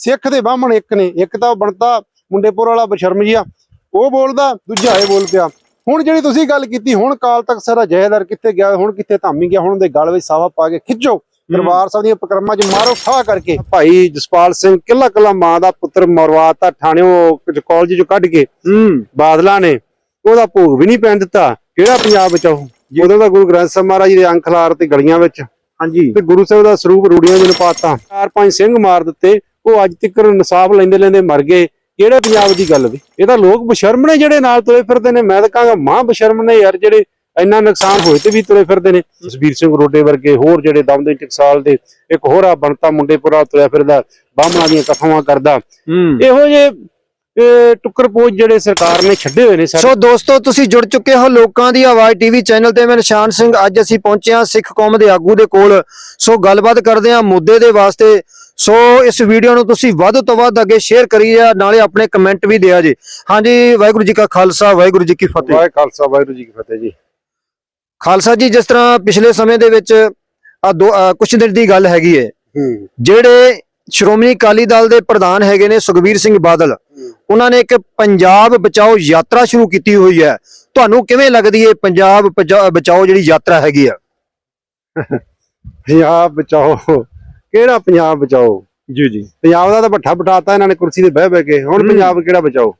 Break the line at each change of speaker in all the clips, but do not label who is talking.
ਸਿੱਖ ਦੇ ਬਾਹਮਣ ਇੱਕ ਨੇ ਇੱਕ ਤਾਂ ਬਣਤਾ ਮੁੰਡੇਪੁਰ ਵਾਲਾ ਬਸ਼ਰਮ ਜੀ ਆ ਉਹ ਬੋਲਦਾ ਦੂਜਾ ਇਹ ਬੋਲ ਪਿਆ ਹੁਣ ਜਿਹੜੀ ਤੁਸੀਂ ਗੱਲ ਕੀਤੀ ਹੁਣ ਕਾਲ ਤੱਕ ਸਾਰਾ ਜਹੇਦਾਰ ਕਿੱਥੇ ਗਿਆ ਹੁਣ ਕਿੱਥੇ ਧਾਮੀ ਗਿਆ ਹੁਣ ਉਹਦੇ ਗਲ ਵਿੱਚ ਸਾਵਾ ਪਾ ਕੇ ਖਿੱਚੋ। ਦਰਬਾਰ ਸਾਹਿਬ ਦੀਆਂ ਪਕਰਮਾਂ 'ਚ ਮਾਰੋ ਠਾ ਕਰਕੇ। ਭਾਈ ਜਸਪਾਲ ਸਿੰਘ ਕਿੱਲਾ ਕਿੱਲਾ ਮਾਂ ਦਾ ਪੁੱਤਰ ਮਰਵਾਤਾ ਥਾਣਿਓ ਕਾਲਜ 'ਚੋਂ ਕੱਢ ਕੇ। ਬਾਦਲਾਂ ਨੇ ਉਹਦਾ ਭੋਗ ਵੀ ਨਹੀਂ ਪੈਣ ਦਿੱਤਾ। ਕਿਹੜਾ ਪੰਜਾਬ ਬਚਾਓ ਉਦੋਂ ਦਾ ਗੁਰੂ ਗ੍ਰੰਥ ਸਾਹਿਬ ਮਹਾਰਾਜ ਜੀ ਦੇ ਅੰਖ ਖਲਾਰ ਤੇ ਗਲੀਆਂ ਵਿੱਚ।
ਹਾਂਜੀ।
ਤੇ ਗੁਰੂ ਸਾਹਿਬ ਦਾ ਸਰੂਪ ਰੂੜੀਆਂ ਜਿਹਨੂੰ ਪਾਤਾ ਚਾਰ ਪੰਜ ਸਿੰਘ ਮਾਰ ਦਿੱਤੇ। ਉਹ ਅੱਜ ਤੱਕ ਇਨਸਾਫ ਲੈਂਦੇ ਲੈਂਦੇ ਮਰ ਗਏ। ਕਿਹੜੇ ਪੰਜਾਬ ਦੀ ਗੱਲ ਵੀ? ਇਹ ਤਾਂ ਲੋਕ ਬਸ਼ਰਮ ਨੇ ਜਿਹੜੇ ਨਾਲ ਤੁਰੇ ਫਿਰਦੇ ਨੇ। ਮੈਂ ਤਾਂ ਕਹਾਂਗਾ ਮਾਂ ਬਸ਼ਰਮ ਨੇ ਯਾਰ ਜਿਹੜੇ ਇੰਨਾ ਨੁਕਸਾਨ ਹੋਏ ਤੇ ਵੀ ਤੁਰੇ ਫਿਰਦੇ ਨੇ। ਜਸਬੀਰ ਸਿੰਘ ਰੋਡੇ ਵਰਗੇ ਹੋਰ ਜਿਹੜੇ ਦਮਦੇ ਟਕਸਾਲ ਦੇ ਇੱਕ ਹੋਰ ਆ ਬਣਤਾ ਮੁੰਡੇਪੁਰਾ ਤੁਰਿਆ ਫਿਰਦਾ ਬਾਹਮਣਾ ਦੀਆਂ ਕਥਾਵਾਂ ਕਰਦਾ। ਇਹੋ ਜੇ ਟੁੱਕਰ ਪੋਚ ਜਿਹੜੇ ਸਰਕਾਰ ਨੇ ਛੱਡੇ ਹੋਏ ਨੇ
ਸੋ ਦੋਸਤੋ ਤੁਸੀਂ ਜੁੜ ਚੁੱਕੇ ਹੋ ਲੋਕਾਂ ਦੀ ਆਵਾਜ਼ ਟੀਵੀ ਚੈਨਲ ਤੇ। ਮੈਂ ਨਿਸ਼ਾਨ ਸਿੰਘ ਅੱਜ ਅਸੀਂ ਪਹੁੰਚੇ ਹਾਂ ਸਿੱਖ ਕੌਮ ਦੇ ਆਗੂ ਦੇ ਕੋਲ। ਸੋ ਗੱਲਬਾਤ ਕਰਦੇ ਹਾਂ ਮੁੱਦੇ ਦੇ ਵਾਸਤੇ। ਸੋ ਇਸ ਵੀਡੀਓ ਨੂੰ ਤੁਸੀਂ ਵੱਧ ਤੋਂ ਵੱਧ ਅੱਗੇ ਸ਼ੇਅਰ ਕਰੀ ਜਾ ਨਾਲੇ ਆਪਣੇ ਕਮੈਂਟ ਵੀ ਦਿਆ ਜੀ। ਹਾਂਜੀ ਵਾਹਿਗੁਰੂ ਜੀ ਕਾ ਖਾਲਸਾ ਵਾਹਿਗੁਰੂ ਜੀ ਕੀ ਫਤਿਹ।
ਵਾਹਿ ਖਾਲਸਾ ਵਾਹਿਗੁਰੂ ਜੀ ਕੀ ਫਤਿਹ ਜੀ।
ਖਾਲਸਾ ਜੀ ਜਿਸ ਤਰ੍ਹਾਂ ਪਿਛਲੇ ਸਮੇਂ ਦੇ ਵਿੱਚ ਆ ਦੋ ਕੁਛ ਦਿਨ ਦੀ ਗੱਲ ਹੈਗੀ ਹੈ
ਹੂੰ।
ਜਿਹੜੇ ਸ਼੍ਰੋਮਣੀ ਅਕਾਲੀ ਦਲ ਦੇ ਪ੍ਰਧਾਨ ਹੈਗੇ ਨੇ ਸੁਖਬੀਰ ਸਿੰਘ ਬਾਦਲ ਉਹਨਾਂ ਨੇ ਇੱਕ ਪੰਜਾਬ ਬਚਾਓ ਯਾਤਰਾ ਸ਼ੁਰੂ ਕੀਤੀ ਹੋਈ ਹੈ। ਤੁਹਾਨੂੰ ਕਿਵੇਂ ਲੱਗਦੀ ਹੈ ਪੰਜਾਬ ਬਚਾ- ਬਚਾਓ ਜਿਹੜੀ ਯਾਤਰਾ ਹੈਗੀ ਆ?
ਪੰਜਾਬ ਬਚਾਓ ਕਿਹੜਾ ਪੰਜਾਬ ਬਚਾਓ?
ਜੀ ਜੀ।
ਪੰਜਾਬ ਦਾ ਤਾਂ ਭੱਠਾ ਬਟਾਤਾ ਇਹਨਾਂ ਨੇ ਕੁਰਸੀ ਤੇ ਬਹਿ ਬਹਿ ਕੇ। ਹੁਣ। ਪੰਜਾਬ ਕਿਹੜਾ ਬਚਾਓ?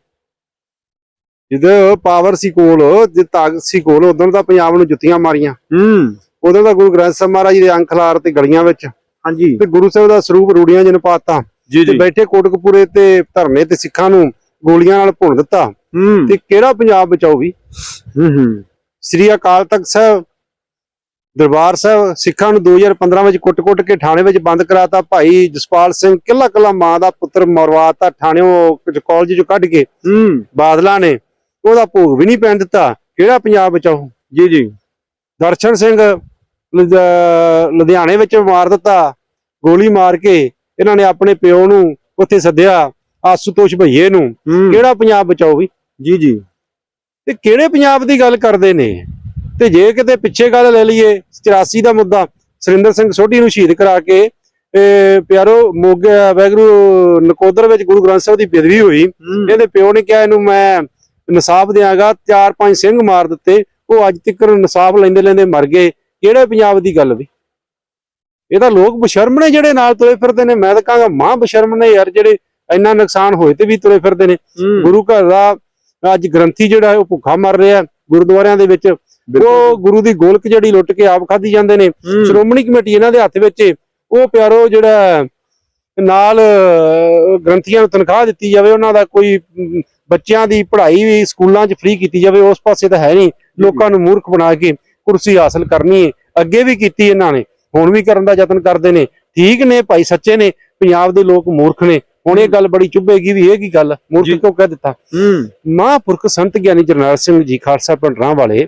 ਜਦੋਂ ਪਾਵਰ ਸੀ ਕੋਲ ਜੇ ਤਾਕਤ ਸੀ ਕੋਲ ਉਦੋਂ ਤਾਂ ਪੰਜਾਬ ਨੂੰ ਜੁੱਤੀਆਂ ਮਾਰੀਆਂ।
ਹੂੰ।
ਉਦੋਂ ਤਾਂ ਗੁਰੂ ਗ੍ਰੰਥ ਸਾਹਿਬ ਮਹਾਰਾਜ ਜੀ ਦੇ ਅੰਖ ਖਲਾਰ ਤੇ ਗਲੀਆਂ ਵਿੱਚ।
ਹਾਂਜੀ।
ਤੇ ਗੁਰੂ ਸਾਹਿਬ ਦਾ ਸਰੂਪ ਰੂੜੀਆਂ ਜਿਹਨੂੰ ਪਾਤਾ।
ਜੀ।
ਤੇ ਬੈਠੇ ਕੋਟਕਪੂਰੇ ਤੇ ਧਰਨੇ ਤੇ ਸਿੱਖਾਂ ਨੂੰ ਗੋਲੀਆਂ ਨਾਲ ਭੁੰਨ ਦਿੱਤਾ।
ਹੂੰ।
ਤੇ ਕਿਹੜਾ ਪੰਜਾਬ ਬਚਾਓ ਵੀ?
ਹੂੰ ਹੂੰ।
ਸ੍ਰੀ ਅਕਾਲ ਤਖਤ ਸਾਹਿਬ ਦਰਬਾਰ ਸਾਹਿਬ ਸਿੱਖਾਂ ਨੂੰ 2015 ਵਿੱਚ ਕੁੱਟ-ਕੁੱਟ ਕੇ ਥਾਣੇ ਵਿੱਚ ਬੰਦ ਕਰਾਤਾ। ਭਾਈ ਜਸਪਾਲ ਸਿੰਘ ਕਿੱਲਾ ਕਿੱਲਾ ਮਾਂ ਦਾ ਪੁੱਤਰ ਮਰਵਾਤਾ ਥਾਣਿਓ ਕਾਲਜ ਚੋਂ ਕੱਢ ਕੇ।
ਹੂੰ।
ਬਾਦਲਾਂ ਨੇ ਉਹਦਾ ਭੋਗ ਵੀ ਨਹੀਂ ਪੈਣ ਦਿੱਤਾ। ਕਿਹੜਾ ਪੰਜਾਬ ਬਚਾਓ
ਜੀ ਜੀ।
ਦਰਸ਼ਨ ਸਿੰਘ ਲੁਧ- ਲੁਧਿਆਣੇ ਵਿੱਚ ਮਾਰ ਦਿੱਤਾ। ਗੋਲੀ ਮਾਰ ਕੇ ਇਹਨਾਂ ਨੇ ਆਪਣੇ ਪਿਓ ਨੂੰ ਉੱਥੇ ਸੱਦਿਆ ਆਸੂਤੋਸ਼ ਭਈਏ ਨੂੰ। ਕਿਹੜਾ ਪੰਜਾਬ ਬਚਾਓ ਵੀ?
ਜੀ ਜੀ।
ਤੇ ਕਿਹੜੇ ਪੰਜਾਬ ਦੀ ਗੱਲ ਕਰਦੇ ਨੇ? ਤੇ ਜੇ ਕਿਤੇ ਪਿੱਛੇ ਗੱਲ ਲੈ ਲਈਏ 84 ਦਾ ਮੁੱਦਾ ਸੁਰਿੰਦਰ ਸਿੰਘ ਸੋਢੀ ਨੂੰ ਸ਼ਹੀਦ ਕਰਾ ਕੇ ਪਿਆਰੋ ਮੋਗੇ ਵੈਗਰੂ ਨਕੋਦਰ ਵਿੱਚ ਗੁਰੂ ਗ੍ਰੰਥ ਸਾਹਿਬ ਦੀ ਬੇਦਬੀ ਹੋਈ। ਇਹਦੇ ਪਿਓ ਨੇ ਕਿਹਾ ਇਹਨੂੰ ਮੈਂ ਇਨਸਾਫ ਦਿਆਂਗਾ ਚਾਰ ਪੰਜ ਸਿੰਘ ਮਾਰ ਦਿੱਤੇ। ਉਹ ਅੱਜ ਤੱਕ ਇਨਸਾਫ ਲੈਂਦੇ ਲੈਂਦੇ ਮਰ ਗਏ। ਕਿਹੜੇ ਪੰਜਾਬ ਦੀ ਗੱਲ ਵੀ? ਇਹ ਤਾਂ ਲੋਕ ਬਸ਼ਰਮ ਨੇ ਜਿਹੜੇ ਨਾਲ ਤੁਰੇ ਫਿਰਦੇ ਨੇ। ਮੈਂ ਤਾਂ ਕਹਾਂਗਾ ਮਾਂ ਬਸ਼ਰਮ ਨੇ ਯਾਰ ਜਿਹੜੇ ਇੰਨਾ ਨੁਕਸਾਨ ਹੋਏ ਤੇ ਵੀ ਤੁਰੇ ਫਿਰਦੇ ਨੇ। ਗੁਰੂ ਘਰ ਦਾ ਅੱਜ ਗ੍ਰੰਥੀ ਜਿਹੜਾ ਉਹ ਭੁੱਖਾ ਮਰ ਰਿਹਾ। ਗੁਰਦੁਆਰਿਆਂ ਦੇ ਵਿੱਚ ਉਹ ਗੁਰੂ ਦੀ ਗੋਲਕ ਜਿਹੜੀ ਲੁੱਟ ਕੇ ਆਪ ਖਾਧੀ ਜਾਂਦੇ ਨੇ ਸ਼੍ਰੋਮਣੀ ਕਮੇਟੀ ਇਹਨਾਂ ਦੇ ਹੱਥ ਵਿੱਚ। ਉਹ ਪਿਆਰੋ ਜਿਹੜਾ ਨਾਲ ਗ੍ਰੰਥੀਆਂ ਨੂੰ ਤਨਖਾਹ ਦਿੱਤੀ ਜਾਵੇ ਉਹਨਾਂ ਦਾ ਕੋਈ ਬੱਚਿਆਂ ਦੀ ਪੜ੍ਹਾਈ ਵੀ ਸਕੂਲਾਂ 'ਚ ਫ੍ਰੀ ਕੀਤੀ ਜਾਵੇ ਉਸ ਪਾਸੇ ਤਾਂ ਹੈ ਨਹੀਂ। ਲੋਕਾਂ ਨੂੰ ਮੂਰਖ ਬਣਾ ਕੇ ਕੁਰਸੀ ਹਾਸਲ ਕਰਨੀ ਹੈ। ਅੱਗੇ ਵੀ ਕੀਤੀ ਇਹਨਾਂ ਨੇ ਹੁਣ ਵੀ ਕਰਨ ਦਾ ਯਤਨ ਕਰਦੇ ਨੇ। ਠੀਕ ਨੇ ਭਾਈ ਸੱਚੇ ਨੇ ਪੰਜਾਬ ਦੇ ਲੋਕ ਮੂਰਖ ਨੇ। ਹੁਣ ਇਹ ਗੱਲ ਬੜੀ ਚੁੱਭੇਗੀ ਵੀ ਇਹ ਕੀ ਗੱਲ ਮੂਰਖ। ਕਿਉਂ ਕਹਿ ਦਿੱਤਾ? ਮਹਾਂਪੁਰਖ ਸੰਤ ਗਿਆਨੀ ਜਰਨੈਲ ਸਿੰਘ ਜੀ ਖਾਲਸਾ ਪਿੰਡਰਾਂ ਵਾਲੇ